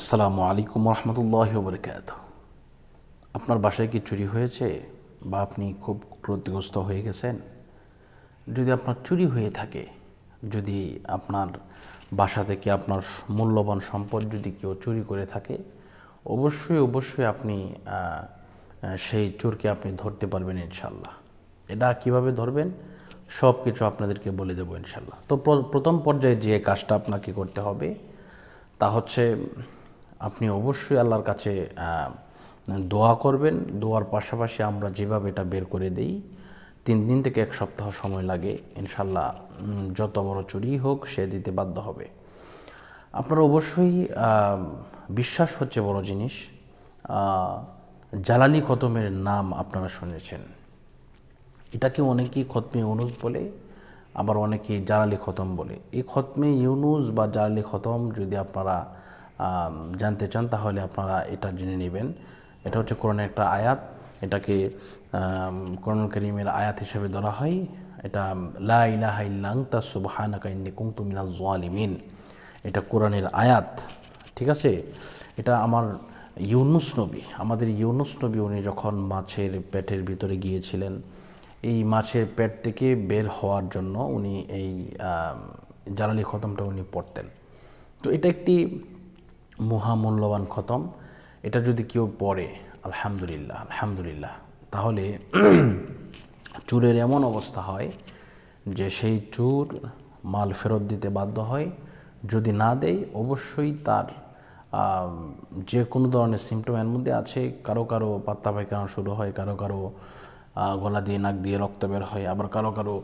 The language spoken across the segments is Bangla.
আসসালামু আলাইকুম রহমতুল্লাহ বরকাত আপনার বাসায় কি চুরি হয়েছে বা আপনি খুব ক্ষতিগ্রস্ত হয়ে গেছেন? যদি আপনার চুরি হয়ে থাকে, যদি আপনার বাসা থেকে আপনার মূল্যবান সম্পদ যদি কেউ চুরি করে থাকে, অবশ্যই অবশ্যই আপনি সেই চোরকে আপনি ধরতে পারবেন ইনশাল্লাহ এটা কীভাবে ধরবেন? সব কিছু আপনাদেরকে বলে দেবো ইনশাল্লাহ তো প্রথম পর্যায়ে যে কাজটা আপনাকে করতে হবে, তা হচ্ছে আপনি অবশ্যই আল্লাহর কাছে দোয়া করবেন। দোয়ার পাশাপাশি আমরা যেভাবে এটা বের করে দেই, তিন দিন থেকে এক সপ্তাহ সময় লাগে। ইনশাল্লাহ যত বড় চুরি হোক, সে দিতে বাধ্য হবে। আপনার অবশ্যই বিশ্বাস হচ্ছে বড় জিনিস। জালালি খতমের নাম আপনারা শুনেছেন। এটাকে অনেকেই খতমে ইউনুস বলে, আবার অনেকেই জালালি খতম বলে। এই খতমে ইউনুস বা জালালি খতম যদি আপনারা জানতে চান, তাহলে আপনারা এটা জেনে নেবেন। এটা হচ্ছে কোরআনের একটা আয়াত। এটাকে কোরআন করিমের আয়াত হিসেবে ধরা হয়। এটা, লা ইলাহা ইল্লা আনতা সুবহানাকা ইন্নী কুনতু মিনাজ এটা কোরআনের আয়াত। ঠিক আছে? এটা আমার ইউনুস নবী, আমাদের ইউনুস নবী উনি যখন মাছের পেটের ভিতরে গিয়েছিলেন, এই মাছের পেট থেকে বের হওয়ার জন্য উনি এই জালালি খতমটা উনি পড়তেন। তো এটা একটি মহামূল্যবান খতম। এটা যদি কেউ পড়ে, আলহামদুলিল্লাহ আলহামদুলিল্লাহ, তাহলে চুরের এমন অবস্থা হয় যে সেই চুর মাল ফেরত দিতে বাধ্য হয়। যদি না দেয়, অবশ্যই তার যে কোনো ধরনের সিমটম এর মধ্যে আছে। কারও কারও পাত্তা পায়খানা শুরু হয়, কারও কারও গলা দিয়ে, নাক দিয়ে রক্ত বের হয়, আবার কারও কারও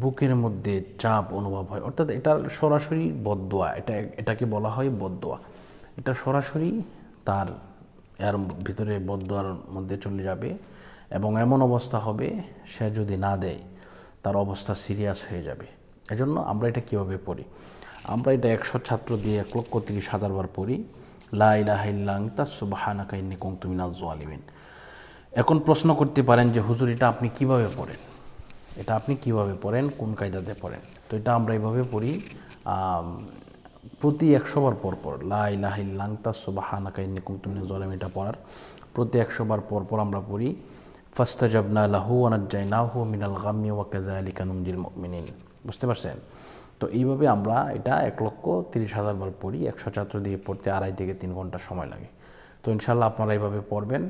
বুকের মধ্যে চাপ অনুভব হয়। অর্থাৎ এটার সরাসরি বদোয়া এটা, এটাকে বলা হয় বদোয়া এটা সরাসরি তার এর ভিতরে বদোয়ার মধ্যে চলে যাবে এবং এমন অবস্থা হবে সে যদি না দেয়, তার অবস্থা সিরিয়াস হয়ে যাবে। এজন্য আমরা এটা কীভাবে পড়ি? আমরা এটা একশো ছাত্র দিয়ে এক লক্ষ তিরিশ হাজার বার পড়ি, লা ইলাহা ইল্লা আনতা সুবহানাকা ইন্নী কুনতু মিনাজ এখন প্রশ্ন করতে পারেন যে, হুজুর, এটা আপনি কীভাবে পড়েন? এটা আপনি কীভাবে পড়েন? কোন কায়দাতে পড়েন? তো এটা আমরা এইভাবে পড়ি প্রতি একশো বার পর পর, লা ইলাহা ইল্লা আনতা সুবহানাকা ইন্নী কুনতু মিনাজ এটা পড়ার প্রতি একশো বার পর পর আমরা পড়ি, ফাস্তাজাবনা লাহু ওয়ানাজ্জাইনাহু মিনাল গাম্মি ওয়া কাযালিকা নুনজিল মুমিনিন। বুঝতে পারছেন? তো এইভাবে আমরা এটা এক লক্ষ তিরিশ হাজার বার পড়ি, একশো ছাত্র দিয়ে পড়তে আড়াই থেকে তিন ঘণ্টা সময় লাগে। তো ইনশাল্লাহ আপনারা এইভাবে পড়বেন,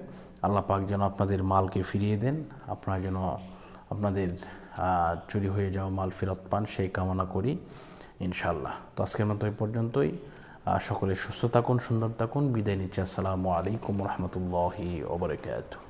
আল্লাহ পাক যেন আপনাদের মালকে ফিরিয়ে দেন, আপনারা যেন আপনাদের চুরি হয়ে যাওয়া মাল ফেরত পান, সেই কামনা করি। ইনশাল্লাহ তো আজকের মতো এই পর্যন্তই। সকলে সুস্থ থাকুন, সুন্দর থাকুন। বিদায় নিচ্ছি। আসসালামু আলাইকুম রহমতুল্লাহি ওবরাকাতুহ